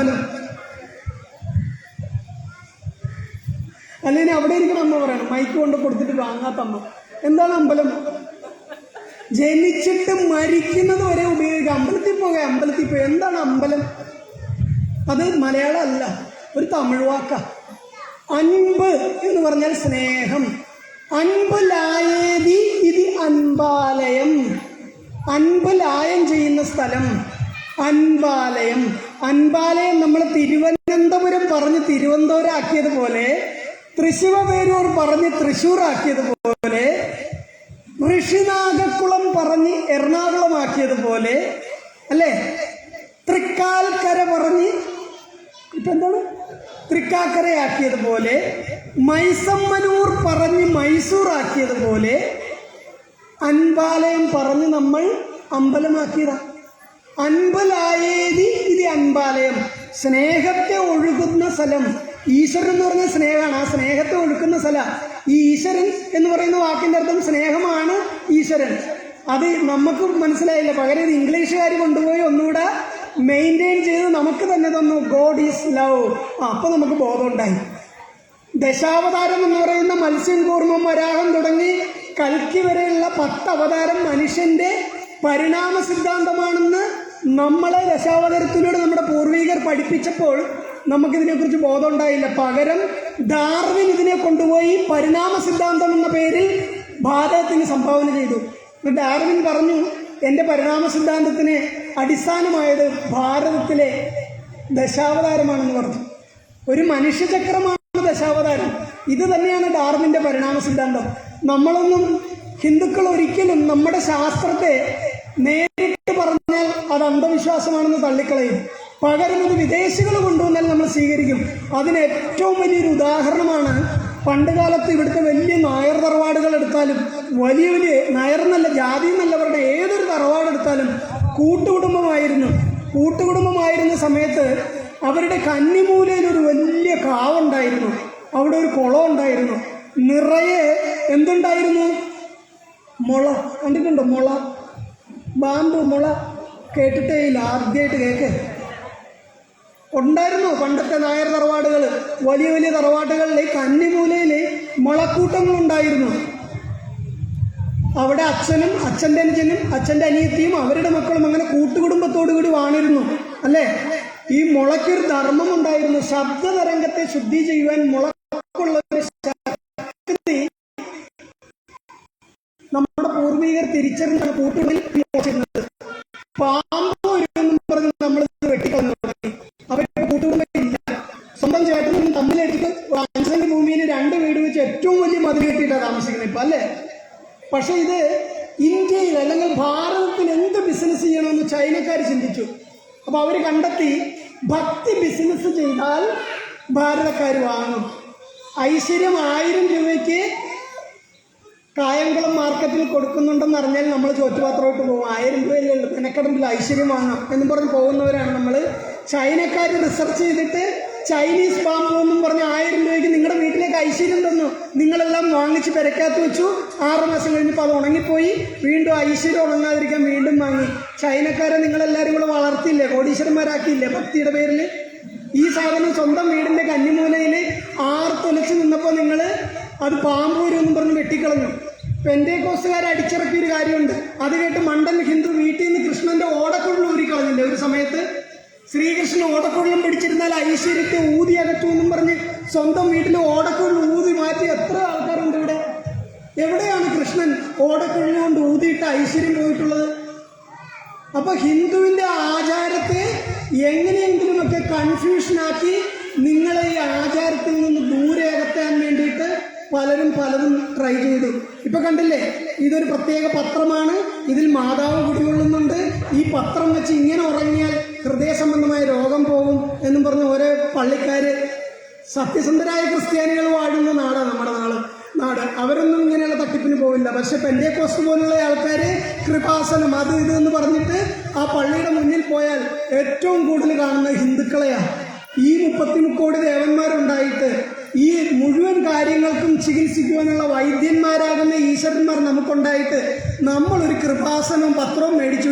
അമ്പലം. അല്ലെങ്കിൽ അവിടെ ഇരിക്കണം അമ്മ പറയണം. മൈക്ക് കൊണ്ട് കൊടുത്തിട്ട് വാങ്ങാത്ത അമ്മ. എന്താണ് അമ്പലം? ജനിച്ചിട്ട് മരിക്കുന്നത് വരെ ഉപയോഗിക്കാം. അമ്പലത്തിൽ പോകാം അമ്പലത്തിൽ പോയി എന്താണ് അമ്പലം? അത് മലയാളം അല്ല ഒരു തമിഴ് വാക്ക. അൻപ് എന്ന് പറഞ്ഞാൽ സ്നേഹം. അൻപ് ലായേതി ഇത് അൻപാലയം. അൻപ് ലായം ചെയ്യുന്ന സ്ഥലം. അൻപാലയം. അൻപാലയം നമ്മൾ തിരുവനന്തപുരം പറഞ്ഞ് തിരുവനന്തപുരം ആക്കിയതുപോലെ തൃശ്ശിവപേരൂർ പറഞ്ഞ് തൃശ്ശൂർ ആക്കിയതുപോലെ ഋഷിനാഗക്കുളം പറഞ്ഞ് എറണാകുളമാക്കിയതുപോലെ അല്ലേ? തൃക്കാൽക്കര പറഞ്ഞ് ഇപ്പൊ എന്താണ്? തൃക്കാക്കരയാക്കിയതുപോലെ മൈസമ്മനൂർ പറഞ്ഞ് മൈസൂർ ആക്കിയതുപോലെ അൻപാലയം പറഞ്ഞ് നമ്മൾ അമ്പലമാക്കിയതാ. അൻപലായേതി ഇത് അൻപാലയം. സ്നേഹത്തെ ഒഴുകുന്ന സ്ഥലം. ഈശ്വരൻ എന്ന് പറഞ്ഞ സ്നേഹമാണ്. ആ സ്നേഹത്തെ ഒഴുക്കുന്ന സ്ഥലം. ഈ ഈശ്വരൻ എന്ന് പറയുന്ന വാക്കിന്റെ അർത്ഥം സ്നേഹമാണ് ഈശ്വരൻ. അത് നമുക്ക് മനസ്സിലായില്ല. പകരം ഇത് ഇംഗ്ലീഷുകാർ കൊണ്ടുപോയി ഒന്നുകൂടെ മെയിന്റെയിൻ ചെയ്ത് നമുക്ക് തന്നെ തന്നു. ഗോഡ് ഈസ് ലവ് അപ്പൊ നമുക്ക് ബോധമുണ്ടായി. ദശാവതാരം എന്ന് പറയുന്ന മത്സ്യം കൂർമ്മം വരാഹം തുടങ്ങി കൽക്കി വരെയുള്ള പത്ത് അവതാരം മനുഷ്യന്റെ പരിണാമ സിദ്ധാന്തമാണെന്ന് നമ്മളെ ദശാവതരത്തിലൂടെ നമ്മുടെ പൂർവികർ പഠിപ്പിച്ചപ്പോൾ നമുക്കിതിനെക്കുറിച്ച് ബോധമുണ്ടായില്ല. പകരം ഡാർവിൻ ഇതിനെ കൊണ്ടുപോയി പരിണാമ സിദ്ധാന്തം എന്ന പേരിൽ ഭാരതത്തിന് സംഭാവന ചെയ്തു. ഡാർവിൻ പറഞ്ഞു എന്റെ പരിണാമ സിദ്ധാന്തത്തിന് അടിസ്ഥാനമായത് ഭാരതത്തിലെ ദശാവതാരമാണെന്ന് പറഞ്ഞു. ഒരു മനുഷ്യചക്രമാണ് ദശാവതാരം. ഇത് തന്നെയാണ് ഡാർവിന്റെ പരിണാമ സിദ്ധാന്തം. നമ്മളൊന്നും ഹിന്ദുക്കൾ ഒരിക്കലും നമ്മുടെ ശാസ്ത്രത്തെ നേരിട്ട് പറഞ്ഞാൽ അത് അന്ധവിശ്വാസമാണെന്ന് തള്ളിക്കളയും. പകരം ഇത് വിദേശികൾ കൊണ്ടുവന്നാൽ നമ്മൾ സ്വീകരിക്കും. അതിന് ഏറ്റവും വലിയൊരു ഉദാഹരണമാണ് പണ്ട് കാലത്ത് ഇവിടുത്തെ വലിയ നായർ തറവാടുകൾ എടുത്താലും വലിയ വലിയ നായർ എന്നല്ല ജാതി എന്നല്ലവരുടെ ഏതൊരു തറവാട് എടുത്താലും കൂട്ടുകുടുംബമായിരുന്നു. കൂട്ടുകുടുംബമായിരുന്ന സമയത്ത് അവരുടെ കന്നിമൂലയിൽ ഒരു വലിയ കാവുണ്ടായിരുന്നു. അവിടെ ഒരു കുളം ഉണ്ടായിരുന്നു. നിറയെ എന്തുണ്ടായിരുന്നു? മുള. കണ്ടിട്ടുണ്ടോ മുള? ബാമ്പു മുള കേട്ടിട്ടേ ഇല്ല ആദ്യമായിട്ട് കേക്ക്. ഉണ്ടായിരുന്നു പണ്ടത്തെ നായർ തറവാടുകൾ വലിയ വലിയ തറവാടുകളിൽ കന്നിമൂലയിൽ മുളക്കൂട്ടങ്ങളുണ്ടായിരുന്നു അവിടെ അച്ഛനും അച്ഛന്റെ അനുജനും അച്ഛന്റെ അനിയത്തിയും അവരുടെ മക്കളും അങ്ങനെ കൂട്ടുകുടുംബത്തോടു കൂടി വാണിരുന്നു അല്ലേ? ഈ മുളയ്ക്കൊരു ധർമ്മം ഉണ്ടായിരുന്നു. ശബ്ദ തരംഗത്തെ ശുദ്ധി ചെയ്യുവാൻ മുളക്കുള്ള ഒരു തിരിച്ചറിഞ്ഞാണ് കൂട്ടുകളിൽ ഉപയോഗിച്ചിരുന്നത് പാമ്പ് വരുമെന്നും പറഞ്ഞ് നമ്മൾ വെട്ടിക്കളഞ്ഞു തുടങ്ങി. അവരുടെ കൂട്ടുകുടുംബം ഇല്ല. സ്വന്തം ചേട്ടനും തമ്മിലെടുത്ത് അഞ്ചെങ്കിൽ ഭൂമിയിൽ രണ്ട് വീട് വെച്ച് ഏറ്റവും വലിയ മതിൽ കെട്ടിയിട്ടാണ് താമസിക്കുന്നത് ഇപ്പം അല്ലേ? പക്ഷെ ഇത് ഇന്ത്യയിൽ അല്ലെങ്കിൽ ഭാരതത്തിൽ എന്ത് ബിസിനസ് ചെയ്യണമെന്ന് ചൈനക്കാർ ചിന്തിച്ചു. അപ്പൊ അവർ കണ്ടെത്തി ഭക്തി ബിസിനസ് ചെയ്താൽ ഭാരതക്കാർ വാങ്ങും. ഐശ്വര്യം ആയിരം രൂപയ്ക്ക് കായംകുളം മാർക്കറ്റിൽ കൊടുക്കുന്നുണ്ടെന്ന് അറിഞ്ഞാൽ നമ്മൾ ചോറ്റുപാത്രമായിട്ട് പോകും. ആയിരം രൂപയല്ലേ ഉള്ളൂ. മെനക്കടമ്പിൽ ഐശ്വര്യം വാങ്ങാം. എന്ന് പറഞ്ഞ് പോകുന്നവരാണ് നമ്മൾ. ചൈനക്കാർ റിസർച്ച് ചെയ്തിട്ട് ചൈനീസ് ബാമ്പു എന്നും പറഞ്ഞ് ആയിരം രൂപയ്ക്ക് നിങ്ങളുടെ വീട്ടിലേക്ക് ഐശ്വര്യം തന്നു. നിങ്ങളെല്ലാം വാങ്ങിച്ച് പെരക്കകത്ത് വെച്ചു. ആറ് മാസം കഴിഞ്ഞപ്പോൾ അത് ഉണങ്ങിപ്പോയി. വീണ്ടും ഐശ്വര്യം ഉണങ്ങാതിരിക്കാൻ വീണ്ടും വാങ്ങി. ചൈനക്കാരെ നിങ്ങളെല്ലാവരും കൂടെ വളർത്തിയില്ലേ? കോടീശ്വരന്മാരാക്കിയില്ലേ? ഭക്തിയുടെ പേരിൽ ഈ സാധനം സ്വന്തം വീടിന്റെ കന്നിമൂലയിൽ ആർത്തൊലച്ച് നിന്നപ്പോൾ നിങ്ങൾ അത് പാമ്പൂരെന്നും പറഞ്ഞ് വെട്ടിക്കളഞ്ഞു. പെന്തേക്കോസുകാരെ അടിച്ചിറക്കിയ ഒരു കാര്യമുണ്ട്. അത് കേട്ട് മണ്ടൻ ഹിന്ദു വീട്ടിൽ നിന്ന് കൃഷ്ണന്റെ ഓടക്കുഴൽ ഊരിക്കളഞ്ഞില്ലേ ഒരു സമയത്ത് ശ്രീകൃഷ്ണൻ ഓടക്കുഴലും പിടിച്ചിരുന്നാൽ ഐശ്വര്യത്തെ ഊതി അകറ്റു എന്നും പറഞ്ഞ് സ്വന്തം വീട്ടിൽ ഓടക്കുഴൽ ഊതി മാറ്റി എത്ര ആൾക്കാരുണ്ട് ഇവിടെ? എവിടെയാണ് കൃഷ്ണൻ ഓടക്കുഴൽ കൊണ്ട് ഊതിയിട്ട് ഐശ്വര്യം പോയിട്ടുള്ളത്? അപ്പൊ ഹിന്ദുവിന്റെ ആചാരത്തെ എങ്ങനെയെങ്കിലുമൊക്കെ കൺഫ്യൂഷനാക്കി നിങ്ങളെ ഈ ആചാരത്തിൽ നിന്ന് ദൂരെ അകറ്റാൻ വേണ്ടിയിട്ട് പലരും പലതും ട്രൈ ചെയ്തു. ഇപ്പൊ കണ്ടില്ലേ? ഇതൊരു പ്രത്യേക പത്രമാണ്. ഇതിൽ മാതാവ് കുടികൊള്ളുന്നുണ്ട്. ഈ പത്രം വെച്ച് ഇങ്ങനെ ഉറങ്ങിയാൽ ഹൃദയ സംബന്ധമായ രോഗം പോകും എന്നും പറഞ്ഞ് ഓരോ പള്ളിക്കാര് സത്യസന്ധരായ ക്രിസ്ത്യാനികൾ വാഴുന്ന നാടാണ് നമ്മുടെ നാട്. നാട്. അവരൊന്നും ഇങ്ങനെയുള്ള തട്ടിപ്പിന് പോവില്ല. പക്ഷെ പെന്തേക്കോസ്റ്റ് പോലുള്ള ആൾക്കാർ കൃപാസനം അത് ഇത് എന്ന് പറഞ്ഞിട്ട് ആ പള്ളിയുടെ മുന്നിൽ പോയാൽ ഏറ്റവും കൂടുതൽ കാണുന്ന ഹിന്ദുക്കളെയാണ് ഈ മുപ്പത്തി മുക്കോടി ദേവന്മാരുണ്ടായിട്ട് ഈ കാര്യങ്ങൾക്കും ചികിത്സിക്കുവാനുള്ള വൈദ്യന്മാരാകുന്ന ഈശ്വരന്മാർ നമുക്കുണ്ടായിട്ട് നമ്മളൊരു കൃപാസനവും പത്രവും മേടിച്ചു